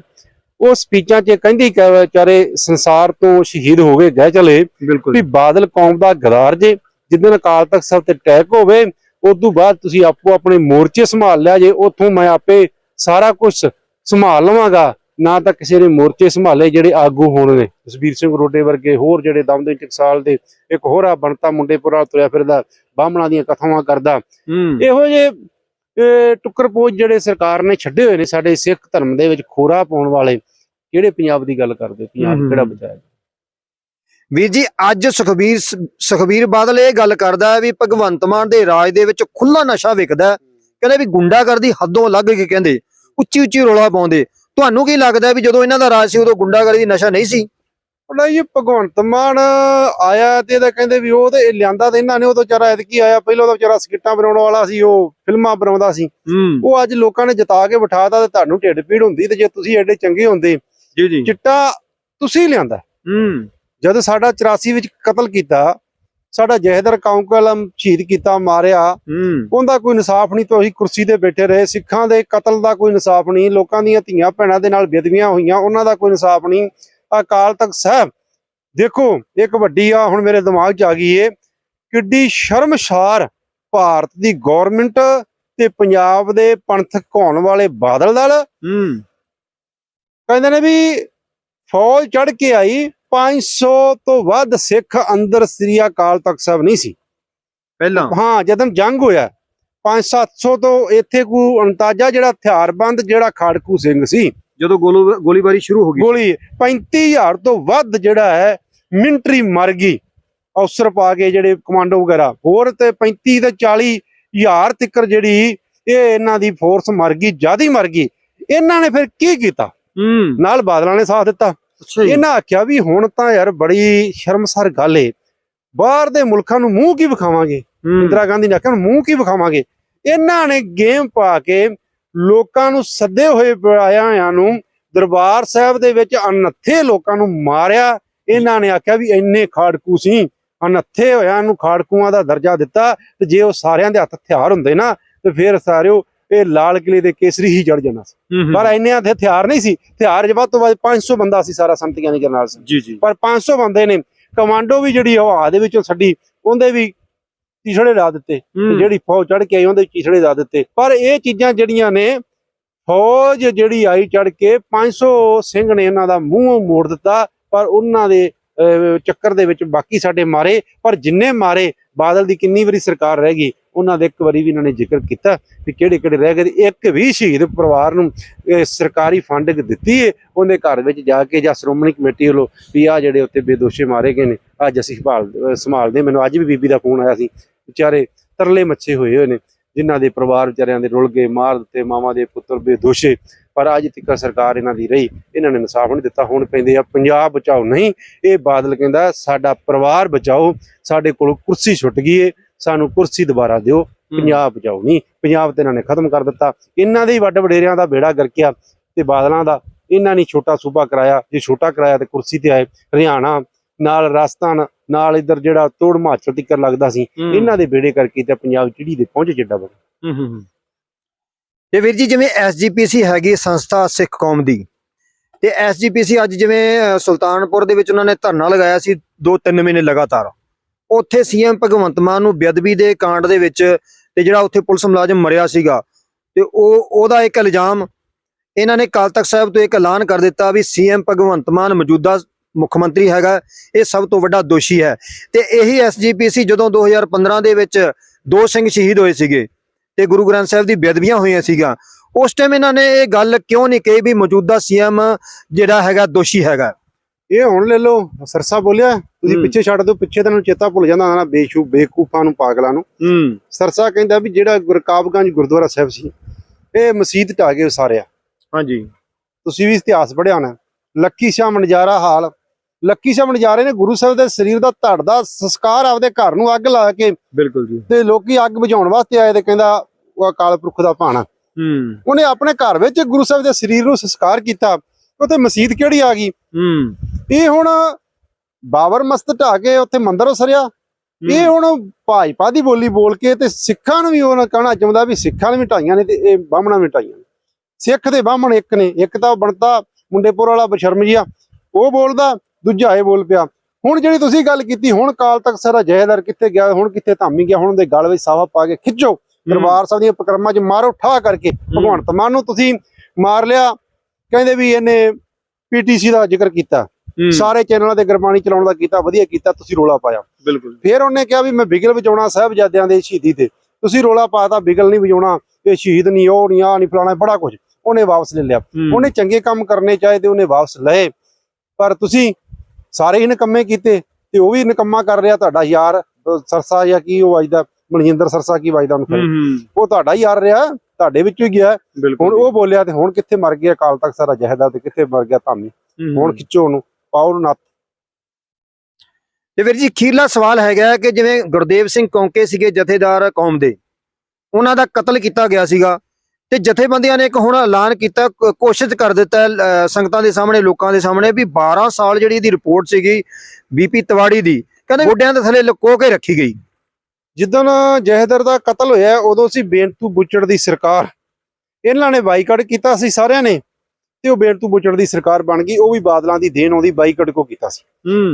ਉਹ ਸਪੀਚਾਂ 'ਚ ਕਹਿੰਦੇ ਕਿ ਵਿਚਾਰੇ ਸੰਸਾਰ ਤੋਂ ਸ਼ਹੀਦ ਹੋ ਗਏ ਗਏ ਚਲੇ। ਵੀ ਬਾਦਲ ਕੌਮ ਦਾ ਗਦਾਰ ਜੇ ਜਿੱਦਣ ਅਕਾਲ ਤਖਤ ਸਾਹਿਬ ਤੇ ਅਟੈਕ ਹੋਵੇ ਉਸ ਤੋਂ ਬਾਅਦ ਤੁਸੀਂ ਆਪੋ ਆਪਣੇ ਮੋਰਚੇ ਸੰਭਾਲ ਲਿਆ ਜੇ ਉੱਥੋਂ ਮੈਂ ਆਪੇ ਸਾਰਾ ਕੁਝ ਸੰਭਾਲ ਲਵਾਂਗਾ। ਨਾ ਤਾਂ ਕਿਸੇ ਨੇ ਮੋਰਚੇ ਸੰਭਾਲੇ ਜਿਹੜੇ ਆਗੂ ਹੋਣ ਨੇ। ਜਸਬੀਰ ਸਿੰਘ ਰੋਡੇ ਵਰਗੇ ਹੋਰ ਜਿਹੜੇ ਦਮਦੇ ਟਕਸਾਲ ਦੇ ਇੱਕ ਹੋਰ ਆ ਬਣਤਾ ਮੁੰਡੇਪੁਰਾ ਤੁਰਿਆ ਫਿਰਦਾ ਬਾਹਮਣਾ ਦੀਆਂ ਕਥਾਵਾਂ ਕਰਦਾ। ਇਹੋ ਜੇ ਟੁੱਕਰ ਪੋਚ ਜਿਹੜੇ ਸਰਕਾਰ ਨੇ ਛੱਡੇ ਹੋਏ ਨੇ ਸਾਡੇ ਸਿੱਖ ਧਰਮ ਦੇ ਵਿੱਚ ਖੋਰਾ ਪਾਉਣ ਵਾਲੇ ਕਿਹੜੇ ਪੰਜਾਬ ਦੀ ਗੱਲ ਕਰਦੇ ਪੰਜਾਬ। ਕਿਹੜਾ ਬਚਾਇਆ
ਵੀਰ ਜੀ ਅੱਜ ਸੁਖਬੀਰ ਸੁਖਬੀਰ ਬਾਦਲ ਇਹ ਗੱਲ ਕਰਦਾ ਵੀ ਭਗਵੰਤ ਮਾਨ ਦੇ ਰਾਜ ਦੇ ਵਿੱਚ ਖੁੱਲਾ ਨਸ਼ਾ ਵਿਕਦਾ। ਕਹਿੰਦੇ ਵੀ ਗੁੰਡਾਗਰਦੀ ਹੱਦੋਂ ਲੱਗ ਕੇ ਕਹਿੰਦੇ ਉੱਚੀ ਉੱਚੀ ਰੋਲਾ ਪਾਉਂਦੇ ਤੁਹਾਨੂੰ ਕੀ ਲੱਗਦਾ ਵੀ ਜਦੋਂ ਇਹਨਾਂ ਦਾ ਰਾਜ ਸੀ ਉਦੋਂ ਗੁੰਡਾਗਰਦੀ ਨਸ਼ਾ ਨਹੀਂ ਸੀ
ਉਹਦਾ ਇਹ ਭਗਵੰਤ ਮਾਨ ਆਇਆ ਤੇ ਇਹਦਾ ਕਹਿੰਦੇ ਵੀ ਉਹ ਤੇ ਇਹ ਲਿਆਂਦਾ ਤੇ ਇਹਨਾਂ ਨੇ ਉਹ ਤਾਂ ਵਿਚਾਰਾ ਐਤਕੀ ਆਇਆ ਪਹਿਲਾਂ ਤਾਂ ਵਿਚਾਰਾ ਸਕਿੱਟਾਂ ਬਣਾਉਣ ਵਾਲਾ ਸੀ ਉਹ ਫਿਲਮਾਂ ਬਣਾਉਂਦਾ ਸੀ। ਉਹ ਅੱਜ ਲੋਕਾਂ ਨੇ ਜਿਤਾ ਕੇ ਬਿਠਾਤਾ ਤੇ ਤੁਹਾਨੂੰ ਢਿੱਡ ਪੀੜ ਹੁੰਦੀ ਤੇ ਜੇ ਤੁਸੀਂ ਐਡੇ ਚੰਗੇ ਹੁੰਦੇ
ਜੀ ਜੀ।
ਚਿੱਟਾ ਤੁਸੀਂ ਲਿਆਂਦਾ।
ਹੂੰ।
ਜਦ ਸਾਡਾ 84 ਵਿੱਚ ਕਤਲ ਕੀਤਾ ਸਾਡਾ ਜਹਦਰ ਕੌਂਕਲਮ ਸ਼ਹੀਦ ਕੀਤਾ ਮਾਰਿਆ
ਹੂੰ।
ਉਹਦਾ ਕੋਈ ਇਨਸਾਫ ਨਹੀਂ ਤੁਸੀਂ ਕੁਰਸੀ ਤੇ ਬੈਠੇ ਰਹੇ ਸਿੱਖਾਂ ਦੇ ਕਤਲ ਦਾ ਕੋਈ ਇਨਸਾਫ ਨਹੀਂ ਲੋਕਾਂ ਦੀਆਂ ਧੀਆਂ ਭੈਣਾਂ ਦੇ ਨਾਲ ਬੇਦਬੀਆਂ ਹੋਈਆਂ ਉਹਨਾਂ ਦਾ ਕੋਈ ਇਨਸਾਫ ਨਹੀਂ ਅਕਾਲ ਤਖਤ ਸਾਹਿਬ ਦੇਖੋ ਇੱਕ ਵੱਡੀ ਆ ਹੁਣ ਮੇਰੇ ਦਿਮਾਗ 'ਚ ਆ ਗਈ ਏ ਕਿੱਡੀ ਸ਼ਰਮਸ਼ਾਰ ਭਾਰਤ ਦੀ ਗਵਰਨਮੈਂਟ ਤੇ ਪੰਜਾਬ ਦੇ ਪੰਥਕ ਘਾਉਣ ਵਾਲੇ ਬਾਦਲ ਦਲ।
ਹੂੰ।
ਕਹਿੰਦੇ ਨੇ ਵੀ ਫੌਜ ਚੜ ਕੇ ਆਈ 500 ਤੋਂ ਵੱਧ ਸਿੱਖ ਅੰਦਰ ਸ੍ਰੀ ਅਕਾਲ ਤਖਤ ਸਾਹਿਬ ਨਹੀਂ ਸੀ।
ਪਹਿਲਾਂ?
ਹਾਂ ਜਦੋਂ ਜੰਗ ਹੋਇਆ 5-700 ਤੋਂ ਇੱਥੇ ਕੋ ਅੰਤਾਜਾ ਜਿਹੜਾ ਹਥਿਆਰਬੰਦ ਜਿਹੜਾ ਖਾੜਕੂ ਸਿੰਘ ਸੀ
ਜਦੋਂ ਗੋਲੋ- ਗੋਲੀਬਾਰੀ ਸ਼ੁਰੂ ਹੋ ਗਈ
ਗੋਲੀ 35000 ਤੋਂ ਵੱਧ ਜਿਹੜਾ ਹੈ ਮਿੰਟਰੀ ਮਰ ਗਈ। ਅਫਸਰ ਪਾ ਕੇ ਜਿਹੜੇ ਕਮਾਂਡੋ ਵਗੈਰਾ ਹੋਰ ਤੇ 35 ਤੇ 40 ਹਜ਼ਾਰ ਤਿੱਕਰ ਜਿਹੜੀ ਇਹ ਇਹਨਾਂ ਦੀ ਫੋਰਸ ਮਰ ਗਈ ਜ਼ਿਆਦਾ ਮਰ ਗਈ। ਇਹਨਾਂ ਨੇ ਫਿਰ ਕੀ ਕੀਤਾ? ਨਾਲ ਬਾਦਲਾਂ ਨੇ ਸਾਥ ਦਿੱਤਾ। ਇਹਨਾਂ ਆਖਿਆ ਵੀ ਹੁਣ ਤਾਂ ਯਾਰ ਬੜੀ ਸ਼ਰਮਸਾਰ ਗੱਲ ਏ। ਬਾਹਰ ਦੇ ਮੁਲਕਾਂ ਨੂੰ ਮੂੰਹ ਕੀ ਵਿਖਾਵਾਂਗੇ? ਇੰਦਰਾ ਗਾਂਧੀ ਨੇ ਆਖਿਆ ਮੂੰਹ ਕੀ ਵਿਖਾਵਾਂਗੇ? ਇਹਨਾਂ ਨੇ ਗੇਮ ਪਾ ਕੇ ਲੋਕਾਂ ਨੂੰ ਸੱਦੇ ਹੋਏ ਆਇਆਂ ਨੂੰ ਦਰਬਾਰ ਸਾਹਿਬ ਦੇ ਵਿੱਚ ਅਨੱਥੇ ਲੋਕਾਂ ਨੂੰ ਮਾਰਿਆ। ਇਹਨਾਂ ਨੇ ਆਖਿਆ ਵੀ ਇੰਨੇ ਖਾੜਕੂ ਸੀ ਅਨੱਥੇ ਹੋਇਆਂ ਨੂੰ ਖਾੜਕੂਆਂ ਦਾ ਦਰਜਾ ਦਿੱਤਾ ਤੇ ਜੇ ਉਹ ਸਾਰਿਆਂ ਦੇ ਹੱਥ ਹਥਿਆਰ ਹੁੰਦੇ ਨਾ ਤੇ ਫਿਰ ਸਾਰਿਓ ਇਹ ਲਾਲ ਕਿਲੇ ਦੇ ਕੇਸਰੀ ਹੀ ਜੜ ਜਾਣਾ ਸੀ। ਪਰ ਇੰਨੇ ਹੱਥ ਹਥਿਆਰ ਨਹੀਂ ਸੀ। ਹਥਿਆਰ ਜੇ ਵੱਧ ਤੋਂ ਵੱਧ 500 ਬੰਦਾ ਸੀ ਸਾਰਾ ਸੰਤ ਗਿਆਨੀ ਜਰਨਲ ਸਿੰਘ ਪਰ 500 ਬੰਦੇ ਨੇ ਕਮਾਂਡੋ ਵੀ ਜਿਹੜੀ ਹਵਾ ਦੇ ਵਿੱਚੋਂ ਛੱਡੀ ਉਹਦੇ ਵੀ ਤੀਸੜੇ ਲਾ ਦਿੱਤੇ ਤੇ ਜਿਹੜੀ ਫੌਜ ਚੜ ਕੇ ਆਈ ਉਹਦੇ ਚੀਸੜੇ ਲਾ ਦਿੱਤੇ। ਪਰ ਇਹ ਚੀਜ਼ਾਂ ਜਿਹੜੀਆਂ ਨੇ ਫੌਜ ਜਿਹੜੀ ਆਈ ਚੜ ਕੇ 500 ਸਿੰਘ ਨੇ ਇਹਨਾਂ ਦਾ ਮੂੰਹ ਮੋੜ ਦਿੱਤਾ ਪਰ ਉਹਨਾਂ ਦੇ ਚੱਕਰ ਦੇ ਵਿੱਚ ਬਾਕੀ ਸਾਡੇ ਮਾਰੇ ਪਰ ਜਿੰਨੇ ਮਾਰੇ ਬਾਦਲ ਦੀ ਕਿੰਨੀ ਵਾਰੀ ਸਰਕਾਰ ਰਹਿ ਗਈ ਉਹਨਾਂ ਦੇ ਇੱਕ ਵਾਰੀ ਵੀ ਇਹਨਾਂ ਨੇ ਜ਼ਿਕਰ ਕੀਤਾ ਕਿ ਕਿਹੜੇ ਕਿਹੜੇ ਰਹਿ ਗਏ ਇੱਕ ਵੀ ਸ਼ਹੀਦ ਪਰਿਵਾਰ ਨੂੰ ਸਰਕਾਰੀ ਫੰਡ ਦਿੱਤੀ ਹੈ ਉਹਦੇ ਘਰ ਵਿੱਚ ਜਾ ਕੇ ਜਾਂ ਸ਼੍ਰੋਮਣੀ ਕਮੇਟੀ ਵੱਲੋਂ ਵੀ ਆ ਜਿਹੜੇ ਉੱਤੇ ਬੇਦੋਸ਼ੇ ਮਾਰੇ ਗਏ ਨੇ। ਅੱਜ ਅਸੀਂ ਸੰਭਾਲ ਸੰਭਾਲਦੇ ਮੈਨੂੰ ਅੱਜ ਵੀ ਬੀਬੀ ਦਾ ਫੋਨ ਆਇਆ ਸੀ। ਵਿਚਾਰੇ ਤਰਲੇ ਮੱਛੇ ਹੋਏ ਹੋਏ ਨੇ ਜਿਨ੍ਹਾਂ ਦੇ ਪਰਿਵਾਰ ਵਿਚਾਰਿਆਂ ਦੇ ਰੁਲ ਗਏ ਮਾਰ ਦਿੱਤੇ ਮਾਵਾਂ ਦੇ ਪੁੱਤਰ ਬੇਦੋਸ਼ੇ। ਪਰ ਅੱਜ ਤੱਕ ਸਰਕਾਰ ਇਹਨਾਂ ਦੀ ਰਹੀ ਇਹਨਾਂ ਨੇ ਇਨਸਾਫ ਨਹੀਂ ਦਿੱਤਾ। ਹੁਣ ਕਹਿੰਦੇ ਆ ਪੰਜਾਬ ਬਚਾਓ ਨਹੀਂ। ਇਹ ਬਾਦਲ ਕਹਿੰਦਾ ਸਾਡਾ ਪਰਿਵਾਰ ਬਚਾਓ। ਸਾਡੇ ਕੋਲ ਕੁਰਸੀ ਛੁੱਟ ਗਈ ਏ। ਸਾਨੂੰ ਕੁਰਸੀ ਦੁਬਾਰਾ ਦਿਓ। ਪੰਜਾਬ ਬਚਾਓ ਨਹੀਂ। ਪੰਜਾਬ ਤੇ ਇਹਨਾਂ ਨੇ ਖਤਮ ਕਰ ਦਿੱਤਾ। ਇਹਨਾਂ ਦੇ ਹੀ ਵੱਡ ਵਡੇਰਿਆਂ ਦਾ ਬੇੜਾ ਗਰਕਿਆ ਤੇ ਬਾਦਲਾਂ ਦਾ। ਇਹਨਾਂ ਨੇ ਛੋਟਾ ਸੂਬਾ ਕਰਾਇਆ। ਜੇ ਛੋਟਾ ਕਰਾਇਆ ਤੇ ਕੁਰਸੀ ਤੇ ਆਏ। ਹਰਿਆਣਾ ਨਾਲ ਰਾਜਸਥਾਨ ਨਾਲ ਇੱਧਰ ਜਿਹੜਾ ਤੋੜ ਹਿਮਾਚਲ ਤੱਕ ਲੱਗਦਾ ਸੀ ਇਹਨਾਂ ਦੇ ਬੇੜੇ ਕਰਕੇ ਤੇ ਪੰਜਾਬ ਚਿੜੀ ਦੇ ਪਹੁੰਚ ਜਿੱਡਾ ਬਣ
ਹੂੰ, ਹੂੰ, ਹੂੰ। ਤੇ ਵੀਰ ਜੀ ਜਿਵੇਂ ਐਸਜੀਪੀਸੀ ਹੈਗੀ ਸੰਸਥਾ ਸਿੱਖ ਕੌਮ ਦੀ ਤੇ ਐਸਜੀਪੀਸੀ ਅੱਜ ਜਿਵੇਂ ਸੁਲਤਾਨਪੁਰ ਦੇ ਵਿੱਚ ਉਹਨਾਂ ਨੇ ਧਰਨਾ ਲਗਾਇਆ ਸੀ 2-3 ਮਹੀਨੇ ਲਗਾਤਾਰ ਉੱਥੇ ਸੀਐਮ ਭਗਵੰਤ ਮਾਨ ਨੂੰ ਬੇਅਦਬੀ ਦੇ ਕਾਂਡ ਦੇ ਵਿੱਚ ਤੇ ਜਿਹੜਾ ਉੱਥੇ ਪੁਲਿਸ ਮੁਲਾਜ਼ਮ ਮਰਿਆ ਸੀਗਾ ਤੇ ਉਹ ਉਹਦਾ ਇੱਕ ਇਲਜ਼ਾਮ ਇਹਨਾਂ ਨੇ ਕਾਲ ਤਖਤ ਸਾਹਿਬ ਤੋਂ ਇੱਕ ਐਲਾਨ ਕਰ ਦਿੱਤਾ ਵੀ ਸੀਐਮ ਭਗਵੰਤ ਮਾਨ ਮੌਜੂਦਾ ਮੁੱਖ ਮੰਤਰੀ ਹੈਗਾ ਇਹ ਸਭ ਤੋਂ ਵੱਡਾ ਦੋਸ਼ੀ ਹੈ। ਤੇ ਇਹੀ ਐਸਜੀਪੀਸੀ ਜਦੋਂ 2015 ਦੇ ਵਿੱਚ ਦੋ ਸਿੰਘ ਸ਼ਹੀਦ ਹੋਏ ਸੀਗੇ ਤੇ ਗੁਰੂ ਗ੍ਰੰਥ ਸਾਹਿਬ ਦੀ ਬੇਅਦਬੀਆਂ ਹੋਈਆਂ ਸੀਗਾ। ਉਸ ਟਾਈਮ ਇਹਨਾਂ ਨੇ ਇਹ ਗੱਲ ਕਿਉਂ ਨਹੀਂ ਕਹੀ ਵੀ ਮੌਜੂਦਾ ਸੀਐਮ ਜਿਹੜਾ ਹੈਗਾ ਦੋਸ਼ੀ ਹੈਗਾ?
ਇਹ ਹੁਣ ਲੈ ਲਓ ਸਰਸਾ ਬੋਲਿਆ ਤੁਸੀਂ। ਪਿੱਛੇ ਛੱਡ ਦਿਓ ਪਿੱਛੇ ਤੈਨੂੰ ਚੇਤਾ ਭੁੱਲ ਜਾਂਦਾ ਨਾ ਬੇਸ਼ੂ ਬੇਕੂਫਾਂ ਨੂੰ ਪਾਗਲਾਂ ਨੂੰ। ਸਰਸਾ ਕਹਿੰਦਾ ਵੀ ਜਿਹੜਾ ਗੁਰਕਾਬਗੰਜ ਗੁਰਦੁਆਰਾ ਸਾਹਿਬ ਸੀ ਇਹ ਮਸਜਿਦ ਢਾ ਕੇ ਉਸਾਰਿਆ
ਹਾਂਜੀ।
ਤੁਸੀਂ ਵੀ ਇਤਿਹਾਸ ਪੜ੍ਹਿਆ ਹੋਣਾ। ਲੱਕੀ ਸ਼ਾਹ ਮਨਜਾਰਾ ਹਾਲ ਲੱਕੀ ਸ਼ਾਹ ਮਨਜਾਰੇ ਨੇ ਗੁਰੂ ਸਾਹਿਬ ਦੇ ਸਰੀਰ ਦਾ ਧੜ ਦਾ ਸੰਸਕਾਰ ਆਪਦੇ ਘਰ ਨੂੰ ਅੱਗ ਲਾ ਕੇ
ਬਿਲਕੁਲ ਜੀ।
ਤੇ ਲੋਕੀ ਅੱਗ ਬੁਝਾਉਣ ਵਾਸਤੇ ਆਏ ਤੇ ਕਹਿੰਦਾ ਉਹ ਅਕਾਲ ਪੁਰਖ ਦਾ ਭਾਣਾ।
ਹੂੰ।
ਉਹਨੇ ਆਪਣੇ ਘਰ ਵਿੱਚ ਗੁਰੂ ਸਾਹਿਬ ਦੇ ਸਰੀਰ ਨੂੰ ਸੰਸਕਾਰ ਕੀਤਾ। ਉੱਥੇ ਮਸਜਿਦ ਕਿਹੜੀ ਆ ਗਈ?
ਹੂੰ।
ਇਹ ਹੁਣ ਬਾਬਰ ਮਸਤ ਢਾ ਕੇ ਉੱਥੇ ਮੰਦਿਰ ਉਸਰਿਆ। ਇਹ ਹੁਣ ਭਾਜਪਾ ਦੀ ਬੋਲੀ ਬੋਲ ਕੇ ਤੇ ਸਿੱਖਾਂ ਨੂੰ ਵੀ ਉਹਨਾਂ ਕਹਿਣਾ ਚਾਹੁੰਦਾ ਵੀ ਸਿੱਖਾਂ ਨੇ ਵੀ ਢਾਈਆਂ ਨੇ ਤੇ ਇਹ ਬਾਹਮਣਾਂ ਵੀ ਢਾਈਆਂ ਨੇ। ਸਿੱਖ ਦੇ ਬਾਹਮਣ ਇੱਕ ਨੇ ਇੱਕ ਤਾਂ ਬਣਤਾ ਮੁੰਡੇਪੁਰ ਵਾਲਾ ਬਸ਼ਰਮ ਜੀਆ ਉਹ ਬੋਲਦਾ ਦੂਜਾ ਇਹ ਬੋਲ ਪਿਆ ਹੁਣ ਜਿਹੜੀ ਤੁਸੀਂ ਗੱਲ ਕੀਤੀ ਹੁਣ ਕਾਲ ਤੱਕ ਸਾਰਾ ਜਹੇਦਾਰ ਕਿੱਥੇ ਗਿਆ ਹੁਣ ਕਿੱਥੇ ਧਾਮੀ ਗਿਆ ਹੁਣ ਉਹਦੇ ਗਲ ਵਿੱਚ ਸਾਵਾ ਪਾ ਕੇ ਖਿੱਚੋ ਦਰਬਾਰ ਸਾਹਿਬ ਦੀਆਂ ਪ੍ਰਕਰਮਾਂ 'ਚ ਮਾਰੋ ਠਾ ਕਰਕੇ ਭਗਵੰਤ ਮਾਨ ਨੂੰ ਤੁਸੀਂ ਮਾਰ ਲਿਆ ਕਹਿੰਦੇ ਵੀ ਇਹਨੇ ਪੀਟੀਸੀ ਦਾ ਜ਼ਿਕਰ ਕੀਤਾ ਸਾਰੇ ਚੈਨਲਾਂ ਤੇ ਗੁਰਬਾਣੀ ਚਲਾਉਣ ਦਾ ਕੀਤਾ ਵਧੀਆ ਕੀਤਾ ਤੁਸੀਂ ਰੋਲਾ ਪਾਇਆ।
ਬਿਲਕੁਲ।
ਫਿਰ ਉਹਨੇ ਕਿਹਾ ਵੀ ਮੈਂ ਬਿਗਲ ਵਜਾਉਣਾ ਸਾਹਿਬਜ਼ਾਦਿਆਂ ਦੇ ਸ਼ਹੀਦੀ ਤੇ ਤੁਸੀਂ ਰੋਲਾ ਪਾਤਾ ਬਿਗਲ ਨਹੀਂ ਵਜਾਉਣਾ ਇਹ ਸ਼ਹੀਦ ਨਹੀਂ ਉਹ ਨਹੀਂ ਆ ਨਹੀਂ ਫਲਾਣਾ ਬੜਾ ਕੁਝ ਉਹਨੇ ਵਾਪਸ ਲੈ ਲਿਆ। ਉਹਨੇ ਚੰਗੇ ਕੰਮ ਕਰਨੇ ਚਾਹੇ ਤੇ ਉਹਨੇ ਵਾਪਸ ਲਏ ਪਰ ਤੁਸੀਂ ਸਾਰੇ ਹੀ ਨਕੰਮੇ ਕੀਤੇ ਤੇ ਉਹ ਵੀ ਨਕੰਮਾ ਕਰ ਰਿਹਾ ਤੁਹਾਡਾ ਯਾਰ ਸਰਸਾ ਜਾਂ ਕੀ ਉਹ ਵੱਜਦਾ ਮਨਜਿੰਦਰ ਸਰਸਾ ਕੀ ਵੱਜਦਾ ਉਹਨੂੰ ਉਹ ਤੁਹਾਡਾ ਯਾਰ ਰਿਹਾ ਤੁਹਾਡੇ ਵਿੱਚੋਂ ਹੀ ਗਿਆ। ਹੁਣ ਉਹ ਬੋਲਿਆ ਤੇ ਹੁਣ ਕਿੱਥੇ ਮਰ ਗਿਆ ਕਾਲ ਤੱਕ ਸਾਰਾ ਜਹਦਾ ਤੇ ਕਿੱਥੇ ਮਰ ਗਿਆ ਧਾਮੀ ਹੁਣ ਖਿੱਚੋ ਉਹਨੂੰ ਪਾਓ ਉਹਨੂੰ ਨੱਥ।
ਤੇ ਵੀਰ ਜੀ ਅਖੀਰਲਾ ਸਵਾਲ ਹੈਗਾ ਕਿ ਜਿਵੇਂ ਗੁਰਦੇਵ ਸਿੰਘ ਕੌਂਕੇ ਸੀਗੇ ਜਥੇਦਾਰ ਕੌਮ ਦੇ ਉਹਨਾਂ ਦਾ ਕਤਲ ਕੀਤਾ ਗਿਆ ਸੀਗਾ। ਤੇ ਜਥੇਬੰਦੀਆਂ ਨੇ ਇੱਕ ਹੁਣ ਐਲਾਨ ਕੀਤਾ ਕੋਸ਼ਿਸ਼ ਕਰ ਦਿੱਤਾ ਸੰਗਤਾਂ ਦੇ ਸਾਹਮਣੇ ਲੋਕਾਂ ਦੇ ਸਾਹਮਣੇ ਵੀ 12 ਸਾਲ ਜਿਹੜੀ ਇਹਦੀ ਰਿਪੋਰਟ ਸੀਗੀ ਬੀਪੀ ਤਵਾੜੀ ਦੀ ਕਹਿੰਦੇ ਗੋਡਿਆਂ ਦੇ ਥੱਲੇ ਲੁਕੋ ਕੇ ਰੱਖੀ ਗਈ।
ਜਿੱਦਣ ਜਹਦਰ ਦਾ ਕਤਲ ਹੋਇਆ ਉਦੋਂ ਸੀ ਬੇਨਤੂ ਬੁੱਚੜ ਦੀ ਸਰਕਾਰ ਇਹਨਾਂ ਨੇ ਬਾਈਕਾਟ ਕੀਤਾ ਸੀ ਸਾਰਿਆਂ ਨੇ ਤੇ ਉਹ ਬੇਨਤੂ ਬੁੱਚੜ ਦੀ ਸਰਕਾਰ ਬਣ ਗਈ ਉਹ ਵੀ ਬਾਦਲਾਂ ਦੀ ਦੇਣ ਆਉਂਦੀ ਬਾਈਕਾਟ ਕੋ ਕੀਤਾ ਸੀ।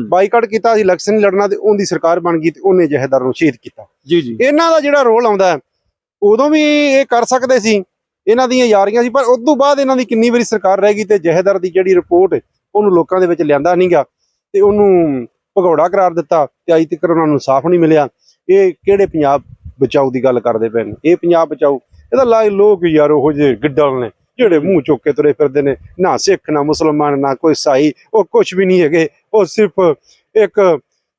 ਬਾਈਕਾਟ ਕੀਤਾ ਸੀ ਇਲੈਕਸ਼ਨ ਨਹੀਂ ਲੜਨਾ ਤੇ ਉਹਦੀ ਸਰਕਾਰ ਬਣ ਗਈ ਤੇ ਉਹਨੇ ਜਹਦਰ ਨੂੰ ਸ਼ਹੀਦ ਕੀਤਾ।
ਜੀ ਜੀ।
ਇਹਨਾਂ ਦਾ ਜਿਹੜਾ ਰੋਲ ਆਉਂਦਾ ਉਦੋਂ ਵੀ ਇਹ ਕਰ ਸਕਦੇ ਸੀ ਇਹਨਾਂ ਦੀਆਂ ਯਾਰੀਆਂ ਸੀ, ਪਰ ਉਸ ਤੋਂ ਬਾਅਦ ਇਹਨਾਂ ਦੀ ਕਿੰਨੀ ਵਾਰੀ ਸਰਕਾਰ ਰਹਿ ਗਈ ਤੇ ਜਹਦਰ ਦੀ ਜਿਹੜੀ ਰਿਪੋਰਟ, ਉਹਨੂੰ ਲੋਕਾਂ ਦੇ ਵਿੱਚ ਲਿਆਂਦਾ ਨਹੀਂਗਾ ਤੇ ਉਹਨੂੰ ਭਗੌੜਾ ਕਰਾਰ ਦਿੱਤਾ ਤੇ ਅਜੇ ਤੱਕ ਉਹਨਾਂ ਨੂੰ ਸਾਫ਼ ਨਹੀਂ ਮਿਲਿਆ। ਇਹ ਕਿਹੜੇ ਪੰਜਾਬ ਬਚਾਓ ਦੀ ਗੱਲ ਕਰਦੇ ਪਏ ਨੇ? ਇਹ ਪੰਜਾਬ ਬਚਾਓ, ਇਹਦਾ ਲਾਇ ਲੋਕ ਯਾਰ ਉਹ ਜਿਹੇ ਗਿੱਡਲ ਨੇ, ਜਿਹੜੇ ਮੂੰਹ ਚੁੱਕ ਕੇ ਤੁਰੇ ਫਿਰਦੇ ਨੇ, ਨਾ ਸਿੱਖ, ਨਾ ਮੁਸਲਮਾਨ, ਨਾ ਕੋਈ ਸਾਈ ਉਹ ਕੁਝ ਵੀ ਨਹੀਂ ਹੈਗੇ, ਉਹ ਸਿਰਫ ਇੱਕ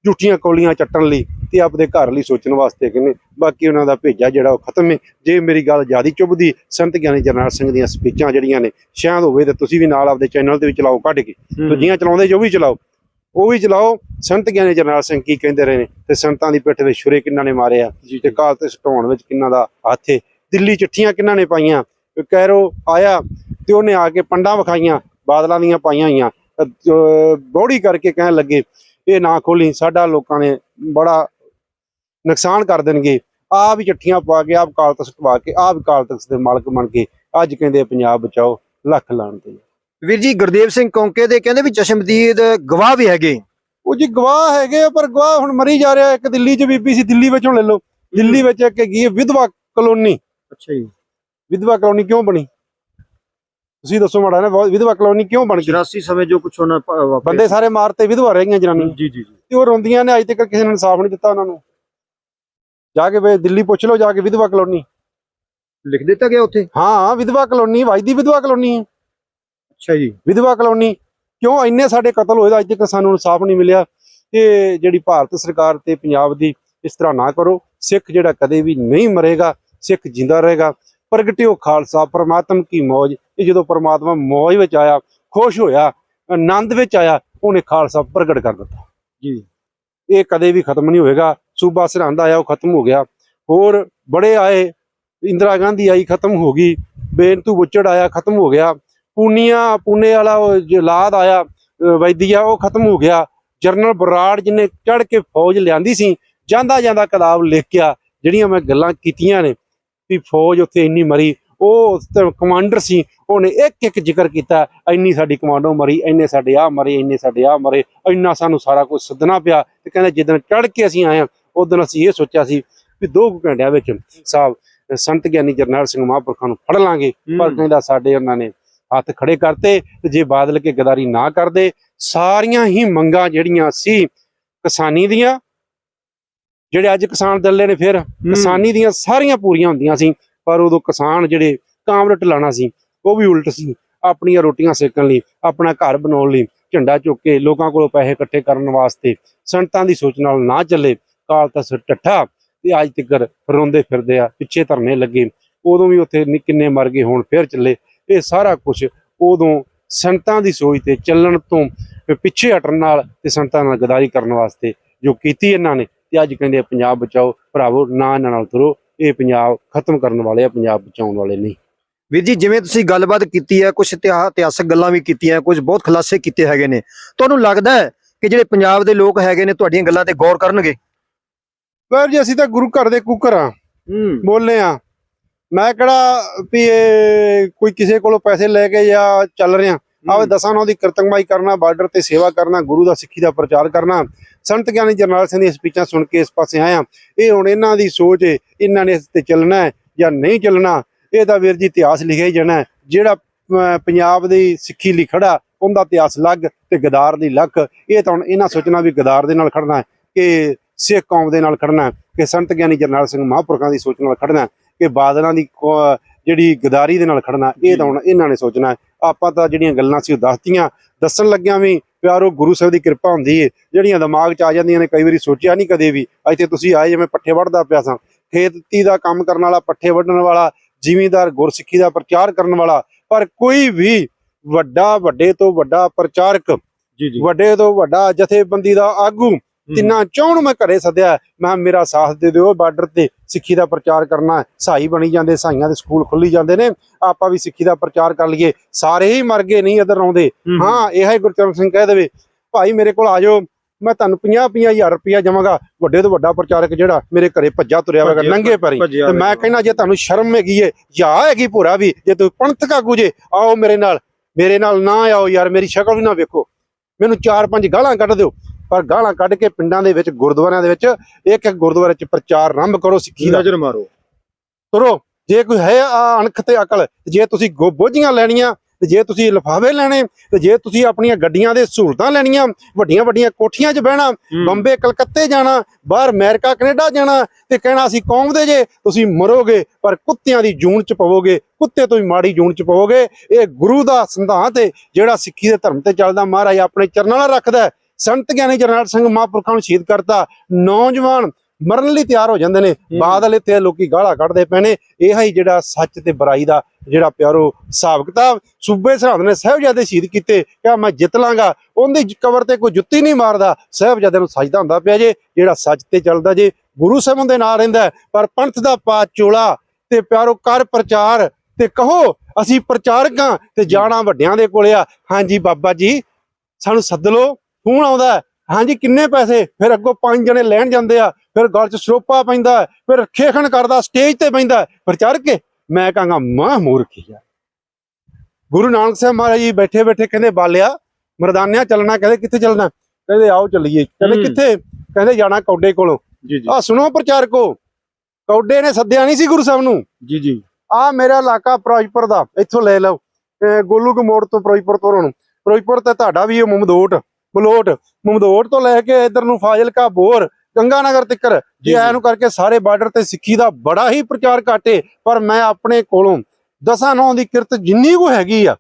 ਝੂਠੀਆਂ ਕੌਲੀਆਂ ਚੱਟਣ ਲਈ ਤੇ ਆਪਦੇ ਘਰ ਲਈ ਸੋਚਣ ਵਾਸਤੇ ਕਹਿੰਦੇ ਬਾਕੀ ਉਹਨਾਂ ਦਾ ਭੇਜਾ ਜਿਹੜਾ ਉਹ ਖਤਮ ਹੈ ਜੇ ਮੇਰੀ ਗੱਲ ਜਿਆਦੀ ਚੁੱਭਦੀ ਸੰਤ ਗਿਆਨੀ ਜਰਨੈਲ ਸਿੰਘ ਦੀਆਂ ਸਪੀਚਾਂ ਜਿਹੜੀਆਂ ਨੇ ਸ਼ਾਇਦ ਹੋਵੇ ਤੇ ਤੁਸੀਂ ਵੀ ਨਾਲ ਆਪਦੇ ਚੈਨਲ ਤੇ ਵੀ ਚਲਾਓ ਕੱਢ ਕੇ। ਦੂਜੀਆਂ ਚਲਾਉਂਦੇ ਜੋ ਵੀ ਚਲਾਓ ਉਹ ਵੀ ਚਲਾਓ। ਸੰਤ ਗਿਆਨੀ ਜਰਨੈਲ ਸਿੰਘ ਕੀ ਕਹਿੰਦੇ ਰਹੇ ਨੇ? ਤੇ ਸੰਤਾਂ ਦੀ ਪਿੱਠ ਵਿੱਚ ਛੁਰੇ ਕਿੰਨਾਂ ਨੇ ਮਾਰਿਆ ਤੇ ਕਾਲ ਤੇ ਸਟਾਉਣ ਵਿੱਚ ਕਿੰਨਾਂ ਦਾ ਹੱਥ ਏ? ਦਿੱਲੀ ਚਿੱਠੀਆਂ ਕਿੰਨਾਂ ਨੇ ਪਾਈਆਂ? ਕੈਰੋ ਆਇਆ ਤੇ ਉਹਨੇ ਆ ਕੇ ਪੰਡਾਂ ਵਿਖਾਈਆਂ ਬਾਦਲਾਂ ਦੀਆਂ ਪਾਈਆਂ ਹੋਈਆਂ। ਬੋੜੀ ਕਰਕੇ ਕਹਿਣ ਲੱਗੇ ਇਹ ਨਾ ਖੋਲੀ ਸਾਡਾ ਲੋਕਾਂ ਨੇ ਬੜਾ ਨੁਕਸਾਨ ਕਰ ਦੇਣਗੇ। ਆ ਵੀ ਚਿੱਠੀਆਂ ਪਾ ਕੇ ਆਪ ਕਾਲ ਤਖਤ ਪਾ ਕੇ ਆਪ ਕਾਲ ਤਖਤ ਦੇ ਮਾਲਕ ਬਣ ਕੇ ਅੱਜ ਕਹਿੰਦੇ ਪੰਜਾਬ ਬਚਾਓ ਲੱਖ ਲਾਣ ਤੇ।
ਵੀਰ ਜੀ ਗੁਰਦੇਵ ਸਿੰਘ ਕੌਂਕੇ ਦੇ ਕਹਿੰਦੇ ਵੀ ਚਸ਼ਮਦੀਦ ਗਵਾਹ ਵੀ ਹੈਗੇ।
ਉਹ ਜੀ ਗਵਾਹ ਹੈਗੇ ਪਰ ਗਵਾਹ ਹੁਣ ਮਰੀ ਜਾ ਰਿਹਾ ਇੱਕ ਦਿੱਲੀ 'ਚ ਬੀਬੀ ਸੀ ਦਿੱਲੀ ਵਿੱਚੋਂ ਲੈ ਲਓ। ਦਿੱਲੀ ਵਿੱਚ ਇੱਕ ਹੈਗੀ ਵਿਧਵਾ ਕਲੋਨੀ।
ਅੱਛਾ ਜੀ।
ਵਿਧਵਾ ਕਲੋਨੀ ਕਿਉਂ ਬਣੀ? ਤੁਸੀਂ ਦੱਸੋ ਮਾੜਾ ਨਾ ਵਿਧਵਾ ਕਲੋਨੀ ਕਿਉਂ ਬਣ ਗਈ?
84 ਸਮੇਂ ਜੋ ਕੁਛ ਹੋਣਾ
ਬੰਦੇ ਸਾਰੇ ਮਾਰਤੇ ਵਿਧਵਾ ਰਹਿ ਗਈਆਂ ਜਨਾਨੀ
ਜੀ ਜੀ ਜੀ।
ਤੇ ਉਹ ਰੋਂਦੀਆਂ ਨੇ ਅੱਜ ਤੱਕ ਕਿਸੇ ਨੇ ਇਨਸਾਫ ਨਹੀਂ ਦਿੱਤਾ ਉਹਨਾਂ ਨੂੰ। ਜਾ ਕੇ ਵੇ ਦਿੱਲੀ ਪੁੱਛ ਲਓ ਜਾ ਕੇ ਵਿਧਵਾ ਕਲੋਨੀ।
ਲਿਖ ਦਿੱਤਾ ਗਿਆ ਉੱਥੇ?
ਹਾਂ ਵਿਧਵਾ ਕਲੋਨੀ ਵਾਜਦੀ ਵਿਧਵਾ ਕਲੋਨੀ ਹੈ।
ਅੱਛਾ ਜੀ।
ਵਿਧਵਾ ਕਲੋਨੀ ਕਿਉਂ ਇੰਨੇ ਸਾਡੇ ਕਤਲ ਹੋਏ ਦਾ ਅੱਜ ਤੱਕ ਸਾਨੂੰ ਇਨਸਾਫ ਨਹੀਂ ਮਿਲਿਆ? ਇਹ ਜਿਹੜੀ ਭਾਰਤ ਸਰਕਾਰ ਤੇ ਪੰਜਾਬ ਦੀ ਇਸ ਤਰ੍ਹਾਂ ਨਾ ਕਰੋ। ਸਿੱਖ ਜਿਹੜਾ ਕਦੇ ਵੀ ਨਹੀਂ ਮਰੇਗਾ ਸਿੱਖ ਜਿੰਦਾ ਰਹੇਗਾ। ਪ੍ਰਗਟਿਓ ਖਾਲਸਾ ਪ੍ਰਮਾਤਮ ਕੀ ਮੌਜ। ਇਹ ਜਦੋਂ ਪ੍ਰਮਾਤਮਾ ਮੌਜ ਵਿੱਚ ਆਇਆ ਖੁਸ਼ ਹੋਇਆ ਆਨੰਦ ਵਿੱਚ ਆਇਆ ਉਹਨੇ ਖਾਲਸਾ ਪ੍ਰਗਟ ਕਰ ਦਿੱਤਾ।
ਜੀ।
ਇਹ ਕਦੇ ਵੀ ਖਤਮ ਨਹੀਂ ਹੋਏਗਾ। ਸੂਬਾ ਸਰਹੰਦ ਆਇਆ ਉਹ ਖਤਮ ਹੋ ਗਿਆ। ਹੋਰ ਬੜੇ ਆਏ ਇੰਦਰਾ ਗਾਂਧੀ ਆਈ ਖਤਮ ਹੋ ਗਈ। ਬੇਨਤੂ ਬੁੱਚੜ ਆਇਆ ਖਤਮ ਹੋ ਗਿਆ। ਪੂਨੀਆ ਪੂਨੇ ਵਾਲਾ ਜਲਾਦ ਆਇਆ ਵੈਦੀਆ ਉਹ ਖਤਮ ਹੋ ਗਿਆ। ਜਨਰਲ ਬਰਾੜ ਜਿਹਨੇ ਚੜ ਕੇ ਫੌਜ ਲਿਆਂਦੀ ਸੀ ਜਾਂਦਾ ਜਾਂਦਾ ਕਿਤਾਬ ਲਿਖ ਗਿਆ ਜਿਹੜੀਆਂ ਮੈਂ ਗੱਲਾਂ ਕੀਤੀਆਂ ਨੇ। ਵੀ ਫੌਜ ਉੱਥੇ ਇੰਨੀ ਮਰੀ ਉਹ ਕਮਾਂਡਰ ਸੀ ਉਹਨੇ ਇੱਕ ਇੱਕ ਜ਼ਿਕਰ ਕੀਤਾ ਇੰਨੀ ਸਾਡੀ ਕਮਾਂਡੋ ਮਰੀ ਇੰਨੇ ਸਾਡੇ ਆ ਮਰੇ ਇੰਨੇ ਸਾਡੇ ਆ ਮਰੇ ਇੰਨਾ ਸਾਨੂੰ ਸਾਰਾ ਕੁਝ ਸੱਦਣਾ ਪਿਆ ਤੇ ਕਹਿੰਦਾ ਜਿੱਦਣ ਚੜ ਕੇ ਅਸੀਂ ਆਏ ਉਦੋਂ ਅਸੀਂ ਇਹ ਸੋਚਿਆ ਸੀ ਵੀ ਦੋ ਕੁ ਘੰਟਿਆਂ ਵਿੱਚ ਸਾਹਿਬ ਸੰਤ ਗਿਆਨੀ ਜਰਨੈਲ ਸਿੰਘ ਮਹਾਂਪੁਰਖਾਂ ਨੂੰ ਫੜ ਲਾਂਗੇ ਪਰ ਕਹਿੰਦਾ ਸਾਡੇ ਉਹਨਾਂ ਨੇ ਹੱਥ ਖੜੇ ਕਰਤੇ ਤੇ ਜੇ ਬਾਦਲ ਕੇ ਗਦਾਰੀ ਨਾ ਕਰਦੇ ਸਾਰੀਆਂ ਹੀ ਮੰਗਾਂ ਜਿਹੜੀਆਂ ਸੀ ਕਿਸਾਨੀ ਦੀਆਂ ਜਿਹੜੇ ਅੱਜ ਕਿਸਾਨ ਦਲੇ ਨੇ ਫਿਰ ਕਿਸਾਨੀ ਦੀਆਂ ਸਾਰੀਆਂ ਪੂਰੀਆਂ ਹੁੰਦੀਆਂ ਸੀ ਪਰ ਉਦੋਂ ਕਿਸਾਨ ਜਿਹੜੇ ਕਾਮਰਟ ਲਾਣਾ ਸੀ ਉਹ ਵੀ ਉਲਟ ਸੀ। ਆਪਣੀਆਂ ਰੋਟੀਆਂ ਸੇਕਣ ਲਈ ਆਪਣਾ ਘਰ ਬਣਾਉਣ ਲਈ ਝੰਡਾ ਚੁੱਕ ਕੇ ਲੋਕਾਂ ਕੋਲੋਂ ਪੈਸੇ ਇਕੱਠੇ ਕਰਨ ਵਾਸਤੇ ਸੰਤਾਂ ਦੀ ਸੋਚ ਨਾਲ ਨਾ ਚੱਲੇ। ਕਾਲ ਤਸ ਟੱਠਾ ਤੇ ਅੱਜ ਤੱਕ ਰੋਂਦੇ ਫਿਰਦੇ ਆ ਪਿੱਛੇ ਧਰਨੇ ਲੱਗੇ। ਉਦੋਂ ਵੀ ਉੱਥੇ ਕਿੰਨੇ ਮਰ ਗਏ ਹੁਣ ਫੇਰ ਚੱਲੇ। ਇਹ ਸਾਰਾ ਕੁਝ ਉਦੋਂ ਸੰਤਾਂ ਦੀ ਸੋਚ ਤੇ ਚੱਲਣ ਤੋਂ ਪਿੱਛੇ ਹਟਣ ਨਾਲ ਤੇ ਸੰਤਾਂ ਨਾਲ ਗਦਾਰੀ ਕਰਨ ਵਾਸਤੇ ਜੋ ਕੀਤੀ ਇਹਨਾਂ ਨੇ ਤੇ ਅੱਜ ਕਹਿੰਦੇ ਪੰਜਾਬ ਬਚਾਓ ਭਰਾਵੋ ਨਾ ਇਹਨਾਂ ਨਾਲ ਤੁਰੋ। ਇਹ ਪੰਜਾਬ ਖਤਮ ਕਰਨ ਵਾਲੇ ਆ ਪੰਜਾਬ ਬਚਾਉਣ ਵਾਲੇ ਨਹੀਂ।
ਵੀਰ ਜੀ ਜਿਵੇਂ ਤੁਸੀਂ ਗੱਲਬਾਤ ਕੀਤੀ ਹੈ ਕੁਝ ਇਤਿਹਾਸਕ ਗੱਲਾਂ ਵੀ ਕੀਤੀਆਂ ਕੁਝ ਬਹੁਤ ਖੁਲਾਸੇ ਕੀਤੇ ਹੈਗੇ ਨੇ। ਤੁਹਾਨੂੰ ਲੱਗਦਾ ਹੈ ਕਿ ਜਿਹੜੇ ਪੰਜਾਬ ਦੇ ਲੋਕ ਹੈਗੇ ਨੇ ਤੁਹਾਡੀਆਂ ਗੱਲਾਂ ਤੇ ਗੌਰ ਕਰਨਗੇ?
ਪਰ ਜੀ ਅਸੀਂ ਤਾਂ ਗੁਰੂ ਘਰ ਦੇ ਕੁੱਕਰ ਆ
ਹੂੰ।
ਬੋਲੇ ਆ ਮੈਂ ਕਿਹੜਾ ਵੀ ਇਹ ਕੋਈ ਕਿਸੇ ਕੋਲੋਂ ਪੈਸੇ ਲੈ ਕੇ ਜਾਂ ਚੱਲ ਰਿਹਾ। ਆਵੇ ਦਸਾਂ ਨੌ ਦੀ ਕਰਤੰਗਮਾਈ ਕਰਨਾ ਬਾਰਡਰ ਤੇ ਸੇਵਾ ਕਰਨਾ ਗੁਰੂ ਦਾ ਸਿੱਖੀ ਦਾ ਪ੍ਰਚਾਰ ਕਰਨਾ। ਸੰਤ ਗਿਆਨੀ ਜਰਨੈਲ ਸਿੰਘ ਦੀਆਂ ਸਪੀਚਾਂ ਸੁਣ ਕੇ ਇਸ ਪਾਸੇ ਆਇਆ। ਇਹ ਹੁਣ ਇਹਨਾਂ ਦੀ ਸੋਚ ਹੈ ਇਹਨਾਂ ਨੇ ਇਸ ਤੇ ਚੱਲਣਾ ਹੈ ਜਾਂ ਨਹੀਂ ਚੱਲਣਾ। ਇਹ ਤਾਂ ਵੀਰ ਜੀ ਇਤਿਹਾਸ ਲਿਖਿਆ ਹੀ ਜਾਣਾ ਜਿਹੜਾ ਪੰਜਾਬ ਦੀ ਸਿੱਖੀ ਲਈ ਖੜਾ, ਉਹਦਾ ਇਤਿਹਾਸ ਲੱਗ ਤੇ ਗਦਾਰ ਦੀ ਲੱਖ ਇਹ ਤਾਂ ਹੁਣ ਇਹਨਾਂ ਸੋਚਣਾ ਵੀ ਗਦਾਰ ਦੇ ਨਾਲ ਖੜਨਾ ਹੈ ਕਿ ਸਿੱਖ ਕੌਮ ਦੇ ਨਾਲ ਖੜਨਾ ਕਿ ਸੰਤ ਗਿਆਨੀ ਜਰਨੈਲ ਸਿੰਘ ਮਹਾਂਪੁਰਖਾਂ ਦੀ ਸੋਚ ਨਾਲ ਖੜਨਾ ਕਿ ਬਾਦਲਾਂ ਦੀ ਕੌ- ਜਿਹੜੀ ਗਦਾਰੀ ਦੇ ਨਾਲ ਖੜਨਾ ਇਹ ਤਾਂ ਹੁਣ ਇਹਨਾਂ ਨੇ ਸੋਚਣਾ ਆਪਾਂ ਤਾਂ ਜਿਹੜੀਆਂ ਗੱਲਾਂ ਸੀ ਉਹ ਦੱਸਤੀਆਂ ਦੱਸਣ ਲੱਗਿਆਂ ਵੀ ਪਿਆਰੋ ਗੁਰੂ ਸਾਹਿਬ ਦੀ ਕਿਰਪਾ ਹੁੰਦੀ ਏ। ਜਿਹੜੀਆਂ ਦਿਮਾਗ 'ਚ ਆ ਜਾਂਦੀਆਂ ਨੇ ਕਈ ਵਾਰੀ ਸੋਚਿਆ ਨਹੀਂ ਕਦੇ ਵੀ। ਇੱਥੇ ਤੁਸੀਂ ਆਏ ਜਿਵੇਂ ਪੱਠੇ ਵੱਢਦਾ ਪਿਆ ਸਾਂ। ਖੇਤੀ ਦਾ ਕੰਮ ਕਰਨ ਵਾਲਾ ਪੱਠੇ ਵੱਢਣ ਵਾਲਾ ਜ਼ਿਮੀਂਦਾਰ ਗੁਰਸਿੱਖੀ ਦਾ ਪ੍ਰਚਾਰ ਕਰਨ ਵਾਲਾ। ਪਰ ਕੋਈ ਵੀ ਵੱਡਾ ਵੱਡੇ ਤੋਂ ਵੱਡਾ ਪ੍ਰਚਾਰਕ
ਜੀ ਜੀ।
ਵੱਡੇ ਤੋਂ ਵੱਡਾ ਜਥੇਬੰਦੀ ਦਾ ਆਗੂ ਤਿੰਨਾਂ ਚੌਂ ਨੂੰ ਮੈਂ ਘਰੇ ਸੱਦਿਆ। ਮੈਂ ਮੇਰਾ ਸਾਥ ਦੇ ਦਿਓ ਬਾਰਡਰ ਤੇ ਸਿੱਖੀ ਦਾ ਪ੍ਰਚਾਰ ਕਰਨਾ ਹੈ। ਸਾਈ ਬਣੀ ਜਾਂਦੇ ਸਾਈਆਂ ਦੇ ਸਕੂਲ ਖੁੱਲੀ ਜਾਂਦੇ ਨੇ। ਆਪਾਂ ਵੀ ਸਿੱਖੀ ਦਾ ਪ੍ਰਚਾਰ ਕਰ ਲਈਏ। ਸਾਰੇ ਹੀ ਮਰ ਗਏ ਨਹੀਂ ਇਧਰ ਆਉਂਦੇ। ਹਾਂ ਇਹ ਹੈ ਗੁਰਚਰਨ ਸਿੰਘ ਕਹਿ ਦੇਵੇ। ਭਾਈ ਮੇਰੇ ਕੋਲ ਆ ਜਾਓ। ਮੈਂ ਤੁਹਾਨੂੰ 50 ਹਜ਼ਾਰ ਰੁਪਇਆ ਜਮਾਂਗਾ ਵੱਡੇ ਤੋਂ ਵੱਡਾ ਪ੍ਰਚਾਰਕ ਜਿਹੜਾ ਮੇਰੇ ਘਰੇ ਭੱਜਾ ਤੁਰਿਆ ਹੋਵੇਗਾ ਨੰਗੇ ਪੈਰੀ। ਤੇ ਮੈਂ। ਕਹਿੰਦਾ ਜੇ ਤੁਹਾਨੂੰ ਸ਼ਰਮ ਹੈਗੀ ਏ ਜਾਂ ਹੈਗੀ ਭੋਰਾ ਵੀ ਜੇ ਤੁਸੀਂ ਪੰਥਕ ਆਗੂ ਜੇ ਆਓ ਮੇਰੇ ਨਾਲ। ਮੇਰੇ ਨਾਲ ਨਾ ਆਓ ਯਾਰ ਮੇਰੀ ਸ਼ਕਲ ਵੀ ਨਾ ਵੇਖੋ। ਮੈਨੂੰ ਚਾਰ ਪੰਜ ਗਾਲਾਂ ਕੱਢ ਦਿਓ। ਪਰ ਗਾਲਾਂ ਕੱਢ ਕੇ ਪਿੰਡਾਂ ਦੇ ਵਿੱਚ ਗੁਰਦੁਆਰਿਆਂ ਦੇ ਵਿੱਚ ਇੱਕ ਇੱਕ ਗੁਰਦੁਆਰੇ 'ਚ ਪ੍ਰਚਾਰ ਆਰੰਭ ਕਰੋ ਸਿੱਖੀ ਦਾ।
ਨਜ਼ਰ ਮਾਰੋ।
ਤੁਰੋ ਜੇ ਕੋਈ ਹੈ ਆ ਅਣਖ ਤੇ ਅਕਲ ਜੇ ਤੁਸੀਂ ਬੋਝੀਆਂ ਲੈਣੀਆਂ ਤੇ ਜੇ ਤੁਸੀਂ ਲਿਫਾਫੇ ਲੈਣੇ ਤੇ ਜੇ ਤੁਸੀਂ ਆਪਣੀਆਂ ਗੱਡੀਆਂ ਦੇ ਸਹੂਲਤਾਂ ਲੈਣੀਆਂ ਵੱਡੀਆਂ ਵੱਡੀਆਂ ਕੋਠੀਆਂ 'ਚ ਬਹਿਣਾ ਬੰਬੇ ਕਲਕੱਤੇ ਜਾਣਾ ਬਾਹਰ ਅਮਰੀਕਾ ਕੈਨੇਡਾ ਜਾਣਾ ਤੇ ਕਹਿਣਾ ਅਸੀਂ ਕੌਮ ਦੇ ਜੇ ਤੁਸੀਂ ਮਰੋਗੇ ਪਰ ਕੁੱਤਿਆਂ ਦੀ ਜੂਨ 'ਚ ਪਵੋਗੇ ਕੁੱਤੇ ਤੋਂ ਵੀ ਮਾੜੀ ਜੂਨ 'ਚ ਪਵੋਗੇ ਇਹ ਗੁਰੂ ਦਾ ਸੰਧਾਂਤ ਹੈ ਜਿਹੜਾ ਸਿੱਖੀ ਦੇ ਧਰਮ ਤੇ ਚੱਲਦਾ। ਮਹਾਰਾਜ ਆਪਣੇ ਚਰਨਾਂ ਨਾਲ ਰੱਖਦਾ। ਸੰਤ ਗਿਆਨੀ ਜਰਨੈਲ ਸਿੰਘ ਮਹਾਂਪੁਰਖਾਂ ਨੂੰ ਸ਼ਹੀਦ ਕਰਤਾ। ਨੌਜਵਾਨ ਮਰਨ ਲਈ ਤਿਆਰ ਹੋ ਜਾਂਦੇ ਨੇ। ਬਾਦਲ ਇੱਥੇ ਲੋਕੀ ਗਾਲਾਂ ਕੱਢਦੇ ਪਏ ਨੇ। ਇਹ ਹੀ ਜਿਹੜਾ ਸੱਚ ਤੇ ਬੁਰਾਈ ਦਾ ਜਿਹੜਾ ਪਿਆਰੋ ਹਿਸਾਬ ਕਿਤਾਬ ਸੂਬੇ ਸਰਹੰਦ ਨੇ ਸਾਹਿਬਜ਼ਾਦੇ ਸ਼ਹੀਦ ਕੀਤੇ। ਕਿ ਮੈਂ ਜਿੱਤ ਲਾਂਗਾ। ਉਹਦੀ ਕਬਰ ਤੇ ਕੋਈ ਜੁੱਤੀ ਨਹੀਂ ਮਾਰਦਾ। ਸਾਹਿਬਜ਼ਾਦੇ ਨੂੰ ਸਜਦਾ ਹੁੰਦਾ ਪਿਆ ਜੇ। ਜਿਹੜਾ ਸੱਚ ਤੇ ਚੱਲਦਾ ਜੇ। ਗੁਰੂ ਸਾਹਿਬਾਂ ਦੇ ਨਾਲ ਰਹਿੰਦਾ। ਪਰ ਪੰਥ ਦਾ ਪਾ ਚੋਲਾ ਤੇ ਪਿਆਰੋ ਕਰ ਪ੍ਰਚਾਰ ਤੇ ਕਹੋ ਅਸੀਂ ਪ੍ਰਚਾਰਕ ਤੇ ਜਾਣਾ ਵੱਡਿਆਂ ਦੇ ਕੋਲੇ ਆ। ਹਾਂਜੀ ਬਾਬਾ ਜੀ ਸਾਨੂੰ ਸੱਦ ਲਓ। ਫੋਨ ਆਉਂਦਾ। ਹਾਂਜੀ ਕਿੰਨੇ ਪੈਸੇ? ਫਿਰ ਅੱਗੋਂ ਪੰਜ ਜਣੇ ਲੈਣ ਜਾਂਦੇ ਆ। ਫਿਰ ਗਲ 'ਚ ਸਰੋਪਾ ਪੈਂਦਾ ਫਿਰ ਖੇਖਣ ਕਰਦਾ ਸਟੇਜ ਤੇ ਪੈਂਦਾ ਹੈ, ਪ੍ਰਚਾਰਕ ਕੇ ਮੈਂ ਕਹਾਂਗਾ ਮਾਂ ਮੂਰਖੀ ਆ। ਗੁਰੂ ਨਾਨਕ ਸਾਹਿਬ ਮਹਾਰਾਜ ਜੀ ਬੈਠੇ ਬੈਠੇ ਕਹਿੰਦੇ ਬਾਲਿਆ ਮਰਦਾਨਿਆਂ ਚੱਲਣਾ ਕਹਿੰਦੇ ਕਿੱਥੇ ਚੱਲਣਾ? ਕਹਿੰਦੇ ਆਓ ਚੱਲੀਏ। ਕਹਿੰਦੇ। ਕਿੱਥੇ? ਕਹਿੰਦੇ ਜਾਣਾ ਕੌਡੇ ਕੋਲੋਂ।
ਜੀ ਜੀ।
ਆ ਸੁਣੋ ਪ੍ਰਚਾਰਕੋ ਕੌਡੇ ਨੇ ਸੱਦਿਆ ਨਹੀਂ ਸੀ ਗੁਰੂ ਸਾਹਿਬ ਨੂੰ।
ਜੀ ਜੀ।
ਆ ਮੇਰਾ ਇਲਾਕਾ ਫਿਰੋਜ਼ਪੁਰ ਦਾ। ਇੱਥੋਂ ਲੈ ਲਓ। ਗੋਲੂ ਕੁ ਮੋੜ ਤੋਂ ਫਿਰੋਜ਼ਪੁਰ ਤੋਂ ਹੁਣ ਫਿਰੋਜ਼ਪੁਰ ਤੇ ਤੁਹਾਡਾ ਵੀ ਇਹ ਮਮਦੋਟ। ਮਲੋਟ ਮਮਦੋਟ ਤੋਂ ਲੈ ਕੇ ਇਧਰ ਨੂੰ ਫਾਜ਼ਿਲਕਾ ਬੋਰ ਗੰਗਾਨਗਰ ਤੱਕਰ।
ਜੀ,
ਐ ਨੂੰ ਕਰਕੇ ਸਾਰੇ ਬਾਰਡਰ ਤੇ ਸਿੱਖੀ ਦਾ ਬੜਾ ਹੀ ਪ੍ਰਚਾਰ ਘਾਟੇ ਪਰ ਮੈਂ ਆਪਣੇ ਕੋਲੋਂ ਦਸਾਂ ਨੌ ਦੀ ਕਿਰਤ ਜਿੰਨੀ ਕੋ ਹੈਗੀ ਆ